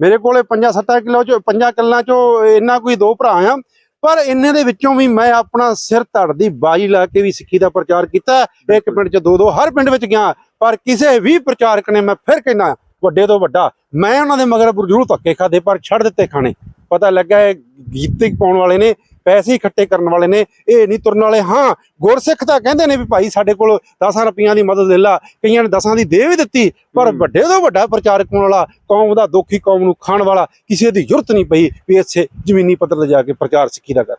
ਮੇਰੇ ਕੋਲੇ 5-7 ਕਿਲੋ ਚ 5 ਕਿੱਲਾਂ ਚੋਂ ਇੰਨਾ ਕੋਈ ਦੋ ਭਰਾ ਆ ਪਰ ਇੰਨੇ ਦੇ ਵਿੱਚੋਂ ਵੀ ਮੈਂ ਆਪਣਾ ਸਿਰ ਧੜ ਦੀ ਬਾਜੀ ਲਾ ਕੇ ਵੀ ਸਿੱਖੀ ਦਾ ਪ੍ਰਚਾਰ ਕੀਤਾ। ਇੱਕ ਪਿੰਡ ਚ ਦੋ ਦੋ ਹਰ ਪਿੰਡ ਵਿੱਚ ਗਿਆ ਪਰ ਕਿਸੇ ਵੀ ਪ੍ਰਚਾਰਕ ਨੇ ਮੈਂ ਫਿਰ ਕਹਿਣਾ ਵੱਡੇ ਤੋਂ ਵੱਡਾ ਮੈਂ ਉਹਨਾਂ ਦੇ ਮਗਰ ਜ਼ਰੂਰ ਧੱਕੇ ਖਾਦੇ ਪਰ ਛੱਡ ਦਿੱਤੇ ਖਾਣੇ। ਪਤਾ ਲੱਗਾ ਇਹ ਗੀਤਿਕ ਪਾਉਣ ਵਾਲੇ ਨੇ ਪੈਸੇ ਇਕੱਠੇ ਕਰਨ ਵਾਲੇ ਨੇ ਇਹ ਨਹੀਂ ਤੁਰਨ ਵਾਲੇ। ਹਾਂ ਗੁਰਸਿੱਖ ਤਾਂ ਕਹਿੰਦੇ ਨੇ ਵੀ ਭਾਈ ਸਾਡੇ ਕੋਲ 10 ਰੁਪਈਆਂ ਦੀ ਮਦਦ ਲੈ ਲਾ ਕਈਆਂ ਨੇ 10 ਦੀ ਦੇ ਵੀ ਦਿੱਤੀ ਪਰ। ਵੱਡੇ ਤੋਂ ਵੱਡਾ ਪ੍ਰਚਾਰਕ ਹੋਣ ਵਾਲਾ ਕੌਮ ਦਾ ਦੁਖੀ ਕੌਮ ਨੂੰ ਖਾਣ ਵਾਲਾ ਕਿਸੇ ਦੀ ਜ਼ਰੂਰਤ ਨਹੀਂ ਪਈ ਵੀ ਇੱਥੇ ਜ਼ਮੀਨੀ ਪੱਧਰ ਤੇ ਜਾ ਕੇ ਪ੍ਰਚਾਰ ਸਿੱਖੀ ਦਾ ਕਰ।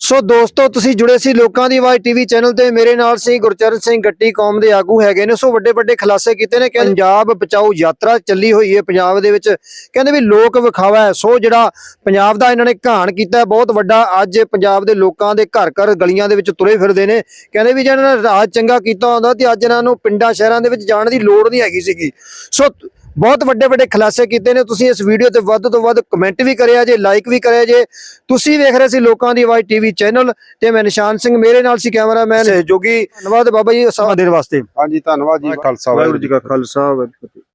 ਸੋ ਦੋਸਤੋ, ਤੁਸੀਂ ਜੁੜੇ ਸੀ ਲੋਕਾਂ ਦੀ ਆਵਾਜ਼ ਟੀਵੀ ਚੈਨਲ ਤੇ। ਮੇਰੇ ਨਾਲ ਸੀ ਗੁਰਚਰਨ ਸਿੰਘ ਗੱਟੀ ਕੌਮ ਦੇ ਆਗੂ ਹੈਗੇ ਨੇ। ਸੋ ਵੱਡੇ ਵੱਡੇ ਖੁਲਾਸੇ ਕੀਤੇ ਨੇ। ਕਿ ਪੰਜਾਬ ਬਚਾਓ ਯਾਤਰਾ ਚੱਲੀ ਹੋਈ ਹੈ ਪੰਜਾਬ ਦੇ ਵਿੱਚ। ਕਹਿੰਦੇ ਵੀ ਲੋਕ ਵਿਖਾਵਾ ਹੈ। ਸੋ ਜਿਹੜਾ ਪੰਜਾਬ ਦਾ ਇਹਨਾਂ ਨੇ ਘਾਣ ਕੀਤਾ ਬਹੁਤ ਵੱਡਾ ਅੱਜ ਪੰਜਾਬ ਦੇ ਲੋਕਾਂ ਦੇ ਘਰ ਘਰ ਗਲੀਆਂ ਦੇ ਵਿੱਚ ਤੁਰੇ ਫਿਰਦੇ ਨੇ। ਕਹਿੰਦੇ ਵੀ ਜੇ ਇਹਨਾਂ ਨੇ ਰਾਜ ਚੰਗਾ ਕੀਤਾ ਹੁੰਦਾ ਤੇ ਅੱਜ ਇਹਨਾਂ ਨੂੰ ਪਿੰਡਾਂ, ਸ਼ਹਿਰਾਂ ਦੇ ਵਿੱਚ ਜਾਣ ਦੀ ਲੋੜ ਨਹੀਂ ਹੈਗੀ ਸੀਗੀ। ਸੋ ਬਹੁਤ ਵੱਡੇ ਵੱਡੇ ਖੁਲਾਸੇ ਕੀਤੇ ਨੇ। ਤੁਸੀਂ ਇਸ ਵੀਡੀਓ ਤੇ ਵੱਧ ਤੋਂ ਵੱਧ ਕਮੈਂਟ ਵੀ ਕਰਿਆ ਜੇ ਲਾਈਕ ਵੀ ਕਰਿਆ ਜੇ। ਤੁਸੀਂ ਵੇਖ ਰਹੇ ਸੀ ਲੋਕਾਂ ਦੀ ਆਵਾਜ਼ ਟੀਵੀ ਚੈਨਲ ਤੇ ਮੈਂ ਨਿਸ਼ਾਨ ਸਿੰਘ ਮੇਰੇ ਨਾਲ ਸੀ ਕੈਮਰਾਮੈਨ ਸਹਿਯੋਗੀ ਧੰਨਵਾਦ ਬਾਬਾ ਜੀ ਸਮਾਂ ਦੇਣ ਵਾਸਤੇ।
ਹਾਂਜੀ ਧੰਨਵਾਦ ਜੀ। ਖਾਲਸਾ
ਕਾ ਖਾਲਸਾ ਵਾਹਿਗੁਰੂ ਜੀ ਕੀ